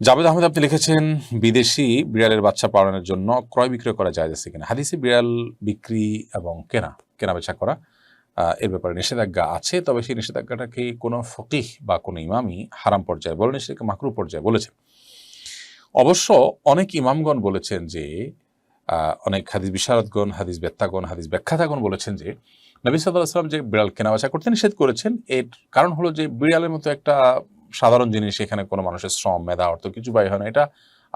জাভেদ আহমেদ, আপনি লিখেছেন, বিদেশি বিড়ালের বাচ্চা পালনের জন্য ক্রয় বিক্রয় করা যায় আছে কিনা? হাদিসে বিড়াল বিক্রি এবং কেনা কেনা বেচা করা এর ব্যাপারে নিষেধাজ্ঞা আছে, তবে সেই নিষেধাজ্ঞাটাকে কোনো ফকিহ বা কোনো ইমামই হারাম পর্যায়ে বলেন, সেটাকে মাকরু পর্যায়ে বলেছেন। অবশ্য অনেক ইমামগণ বলেছেন যে অনেক হাদিস বিশারদগণ, হাদিস বেত্তাগণ, হাদিস ব্যাখ্যাতাগণ বলেছেন যে, নবী সাল্লাহ সাল্লাম যে বিড়াল কেনাবেচা করতে নিষেধ করেছেন, এর কারণ হলো যে বিড়ালের মতো একটা সাধারণ জিনিস, এখানে কোনো মানুষের শ্রম, মেধা, অর্থ কিছু ব্যয় হয় না। এটা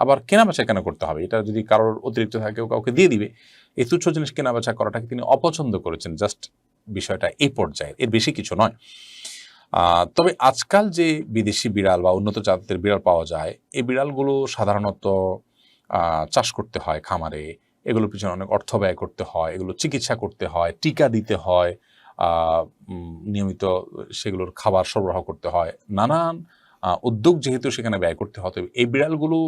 আবার কেনাবেচা কেন করতে হবে? এটা যদি কারোর অতিরিক্ত থাকে কেউ কাউকে দিয়ে দিবে, এই তুচ্ছ জিনিস কেনাবেচা করাটাকে তিনি অপছন্দ করেছেন। জাস্ট বিষয়টা এই পর্যায়ে, এর বেশি কিছু নয়। তবে আজকাল যে বিদেশি বিড়াল বা উন্নত জাতের বিড়াল পাওয়া যায়, এই বিড়ালগুলো সাধারণত চাষ করতে হয় খামারে। এগুলোর পিছনে অনেক অর্থ ব্যয় করতে হয়, এগুলো চিকিৎসা করতে হয়, টিকা দিতে হয় নিয়মিত সেগুলোর খাবার সরবরাহ করতে হয়। নানান উদ্যোগ যেহেতু সেখানে ব্যয় করতে হয় এই বিড়ালগুলো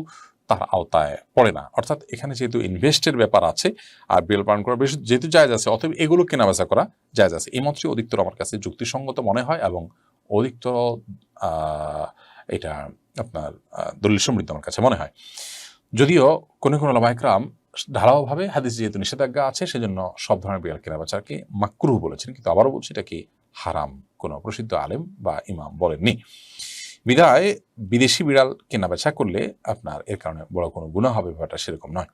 তার আওতায় পড়ে না। অর্থাৎ এখানে যেহেতু ইনভেস্টের ব্যাপার আছে, আর বিড়াল পালন করা বেশ যেহেতু জায়জ আছে, অতএব এগুলো কেনাবেচা করা জায়জ আছে। এই মতই অধিকতর আমার কাছে যুক্তিসঙ্গত মনে হয় এবং অধিকতর এটা আপনার দলিল সমৃদ্ধ আমার কাছে মনে হয়। যদিও কোনো কোনো লামাইকরাম ঢালাওভাবে হাদিস যেহেতু নিষেধাজ্ঞা আছে, সেজন্য সব ধরনের বিড়াল কেনাবেচাকে মাকরুহ বলেছেন, কিন্তু আবারও বলছি এটা কি হারাম কোনো প্রসিদ্ধ আলেম বা ইমাম বলেননি। বিদায়, বিদেশি বিড়াল কেনাবেচা করলে আপনার এর কারণে বড় কোনো গুণা হবে, ব্যাপারটা সেরকম নয়।